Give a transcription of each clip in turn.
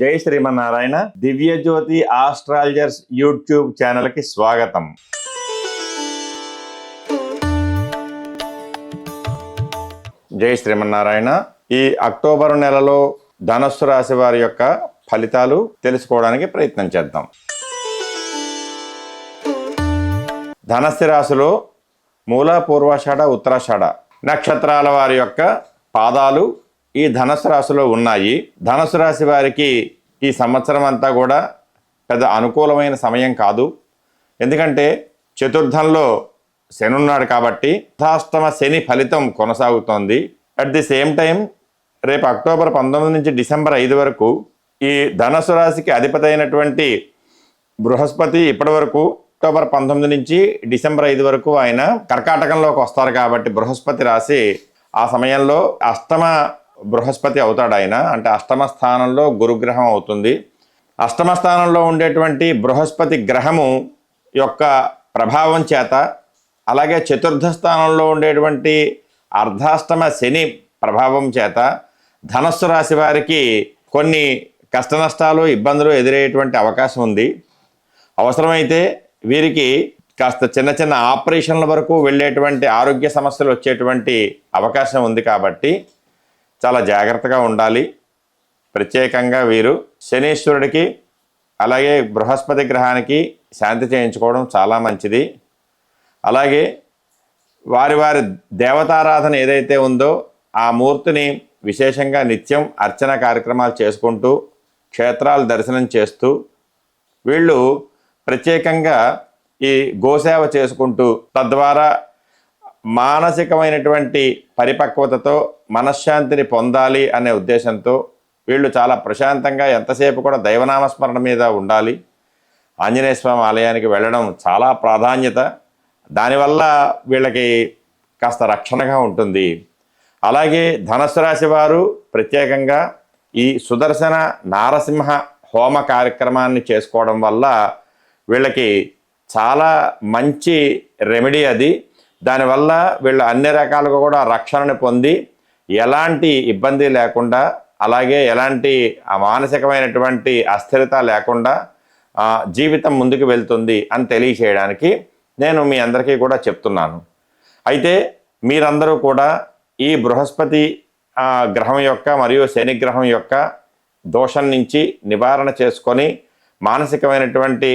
జై Srimannarayana Divya Jyothi astrologers YouTube ఛానల్కి స్వాగతం. జై శ్రీమన్నారాయణ. ఈ అక్టోబర్ నెలలో ధనస్సు రాశి వారి యొక్క ఫలితాలు తెలుసుకోవడానికి ప్రయత్నం చేద్దాం. ధనస్సు రాశిలో మూల పూర్వాషాఢ ఉత్తరాషాఢ నక్షత్రాల వారి యొక్క పాదాలు ఈ ధనస్సు రాశిలో ఉన్నాయి. ధనస్సు రాశి వారికి ఈ సంవత్సరం అంతా కూడా పెద్ద అనుకూలమైన సమయం కాదు. ఎందుకంటే చతుర్థంలో శని ఉన్నాడు కాబట్టి అర్ధాష్టమ శని ఫలితం కొనసాగుతోంది. అట్ ది సేమ్ టైం రేపు అక్టోబర్ పంతొమ్మిది నుంచి డిసెంబర్ ఐదు వరకు ఈ ధనస్సు రాశికి అధిపతి అయినటువంటి బృహస్పతి ఇప్పటి వరకు అక్టోబర్ పంతొమ్మిది నుంచి డిసెంబర్ ఐదు వరకు ఆయన కర్కాటకంలోకి వస్తారు కాబట్టి బృహస్పతి రాశి ఆ సమయంలో అష్టమ బృహస్పతి అవుతాడు ఆయన అంటే అష్టమ స్థానంలో గురుగ్రహం అవుతుంది. అష్టమ స్థానంలో ఉండేటువంటి బృహస్పతి గ్రహము యొక్క ప్రభావం చేత అలాగే చతుర్థ స్థానంలో ఉండేటువంటి అర్ధాష్టమ శని ప్రభావం చేత ధనస్సు రాశి వారికి కొన్ని కష్ట నష్టాలు ఇబ్బందులు ఎదురయ్యేటువంటి అవకాశం ఉంది. అవసరమైతే వీరికి కాస్త చిన్న చిన్న ఆపరేషన్ల వరకు వెళ్ళేటువంటి ఆరోగ్య సమస్యలు వచ్చేటువంటి అవకాశం ఉంది కాబట్టి చాలా జాగ్రత్తగా ఉండాలి. ప్రత్యేకంగా వీరు శనీశ్వరుడికి అలాగే బృహస్పతి గ్రహానికి శాంతి చేయించుకోవడం చాలా మంచిది. అలాగే వారి వారి దేవతారాధన ఏదైతే ఉందో ఆ మూర్తిని విశేషంగా నిత్యం అర్చన కార్యక్రమాలు చేసుకుంటూ క్షేత్రాలు దర్శనం చేస్తూ వీళ్ళు ప్రత్యేకంగా ఈ గోసేవ చేసుకుంటూ తద్వారా మానసికమైనటువంటి పరిపక్వతతో మనశ్శాంతిని పొందాలి అనే ఉద్దేశంతో వీళ్ళు చాలా ప్రశాంతంగా ఎంతసేపు కూడా దైవనామస్మరణ మీద ఉండాలి. ఆంజనేయ స్వామి ఆలయానికి వెళ్ళడం చాలా ప్రాధాన్యత. దానివల్ల వీళ్ళకి కాస్త రక్షణగా ఉంటుంది. అలాగే ధనుసు రాశి వారు ప్రత్యేకంగా ఈ సుదర్శన నారసింహ హోమ కార్యక్రమాన్ని చేసుకోవడం వల్ల వీళ్ళకి చాలా మంచి రెమెడీ అది. దానివల్ల వీళ్ళు అన్ని రకాలుగా కూడా రక్షణను పొంది ఎలాంటి ఇబ్బంది లేకుండా అలాగే ఎలాంటి మానసికమైనటువంటి అస్థిరత లేకుండా జీవితం ముందుకు వెళ్తుంది అని తెలియచేయడానికి నేను మీ అందరికీ కూడా చెప్తున్నాను. అయితే మీరందరూ కూడా ఈ బృహస్పతి గ్రహం యొక్క మరియు శని గ్రహం యొక్క దోషం నుంచి నివారణ చేసుకొని మానసికమైనటువంటి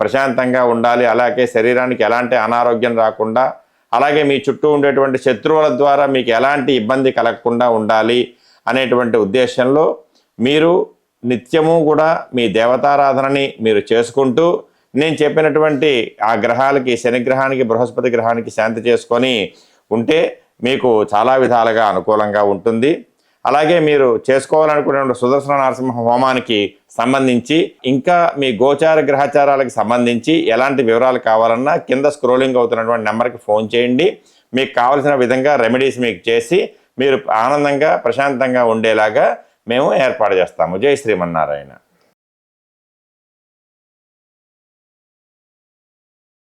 ప్రశాంతంగా ఉండాలి. అలాగే శరీరానికి ఎలాంటి అనారోగ్యం రాకుండా అలాగే మీ చుట్టూ ఉండేటువంటి శత్రువుల ద్వారా మీకు ఎలాంటి ఇబ్బంది కలగకుండా ఉండాలి అనేటువంటి ఉద్దేశంలో మీరు నిత్యము కూడా మీ దేవతారాధనని మీరు చేసుకుంటూ నేను చెప్పినటువంటి ఆ గ్రహాలకి శని గ్రహానికి బృహస్పతి గ్రహానికి శాంతి చేసుకొని ఉంటే మీకు చాలా విధాలుగా అనుకూలంగా ఉంటుంది. అలాగే మీరు చేసుకోవాలనుకునే సుదర్శన నరసింహ హోమానికి సంబంధించి ఇంకా మీ గోచార గ్రహచారాలకు సంబంధించి ఎలాంటి వివరాలు కావాలన్నా కింద స్క్రోలింగ్ అవుతున్నటువంటి నెంబర్కి ఫోన్ చేయండి. మీకు కావలసిన విధంగా రెమెడీస్ మీకు చేసి మీరు ఆనందంగా ప్రశాంతంగా ఉండేలాగా మేము ఏర్పాటు చేస్తాము. జై శ్రీమన్నారాయణ.